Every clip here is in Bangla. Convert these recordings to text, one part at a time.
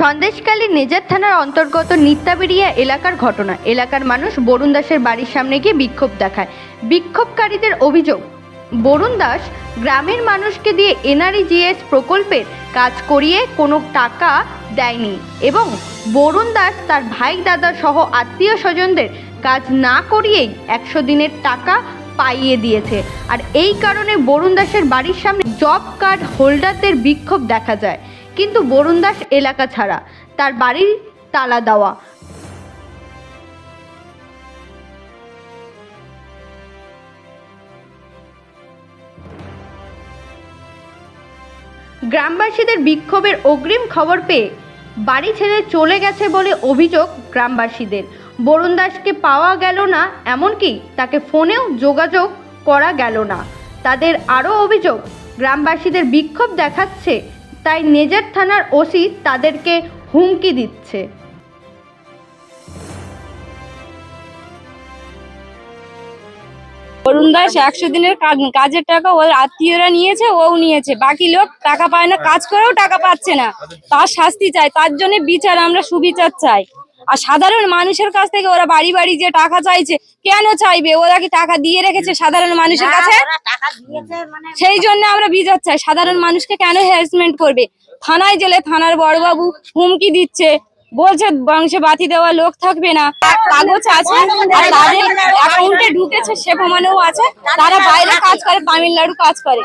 সন্দেশকালী নেজার থানার অন্তর্গত নিত্যাবেড়িয়া এলাকার ঘটনা। এলাকার মানুষ বরুণ দাসের বাড়ির সামনে গিয়ে বিক্ষোভ দেখায়। বিক্ষোভকারীদের অভিযোগ, বরুণ দাস গ্রামের মানুষকে দিয়ে এনআরইজিএস প্রকল্পের কাজ করিয়ে কোনো টাকা দেয়নি এবং বরুণ দাস তার ভাই, দাদা সহ আত্মীয় স্বজনদের কাজ না করিয়েই একশো দিনের টাকা পাইয়ে দিয়েছে। আর এই কারণে বরুণ দাসের বাড়ির সামনে জব কার্ড হোল্ডারদের বিক্ষোভ দেখা যায়। কিন্তু বরুণ দাস এলাকা ছাড়া, তার বাড়ির তালা দেওয়া। গ্রামবাসীদের বিক্ষোভের অগ্রিম খবর পেয়ে বাড়ি ছেড়ে চলে গেছে বলে অভিযোগ গ্রামবাসীদের। বরুণ দাসকে পাওয়া গেল না, এমনকি তাকে ফোনেও যোগাযোগ করা গেল না। তাদের আরও অভিযোগ, গ্রামবাসীদের বিক্ষোভ দেখাচ্ছে তাই নেজার থানার ওসি তাদেরকে হুমকি দিচ্ছে। অরুণ দাস একশো দিনের কাজের টাকা ওর আত্মীয়রা নিয়েছে ও নিয়েছে। বাকি লোক টাকা পায় না কাজ করেও টাকা পাচ্ছে না। তার শাস্তি চাই তার জন্য বিচার আমরা সুবিচার চাই। আর সাধারণ মানুষের কাছ থেকে ওরা বাড়ি বাড়ি যে টাকা চাইছে কেন চাইবে? ওরা কি টাকা দিয়ে রেখেছে সাধারণ মানুষের কাছে? সেই জন্য আমরা বিচার চাই। সাধারণ মানুষকে কেন হ্যারাসমেন্ট করবে? থানায় গেলে থানার বড়বাবু হুমকি দিচ্ছে। বলছে, বংশে বাতি দেওয়া লোক থাকবে না। কাগজ আছে, আর তাদের অ্যাকাউন্টে ঢুকেছে, সে প্রমাণেও আছে। তারা বাইরে কাজ করে, তামিলনাড়ু কাজ করে।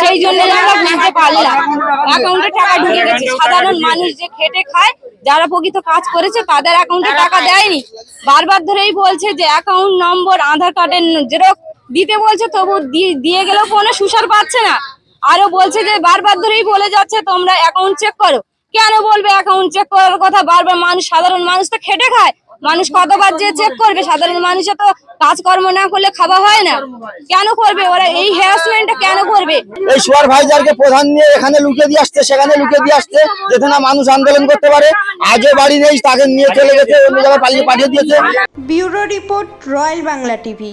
সেই জন্য আমরা বুঝতে পারলাম। অ্যাকাউন্টে টাকা ঢুকে গেছে। সাধারণ মানুষ যে খেটে খায়, যারা প্রকৃত কাজ করেছে, তাদের অ্যাকাউন্টে টাকা দেয়নি। বারবার ধরেই বলছে যে অ্যাকাউন্ট নম্বর আধার কার্ডের জেরক্স দিতে বলছে তবু দিয়ে গেলেও কোনো সুসার পাচ্ছে না। আরও বলছে যে বারবার ধরেই বলে যাচ্ছে তোমরা অ্যাকাউন্ট চেক করো। কেন বলবে অ্যাকাউন্ট চেক করার কথা? বারবার মানুষ সাধারণ মানুষ তো খেটে খায়। মানুষ কতবার যে চেক করবে? সাধারণ মানুষে তো কাজকর্ম না করলে খাওয়া হয় না। কেন করবে? ওরা এই হ্যারাসমেন্টটা কেন করবে? এই সুয়ার ভাইজারকে প্রধান নিয়ে এখানে লুকিয়ে দিয়ে আসছে সেখানে লুকিয়ে দিয়ে আসছে যাতে না মানুষ আন্দোলন করতে পারে। আজও বাড়ি নেই তাকে নিয়ে চলে গেছে অন্য জায়গায় পালিয়ে পাঠিয়ে দিয়েছে। Bureau report royal Bangla TV.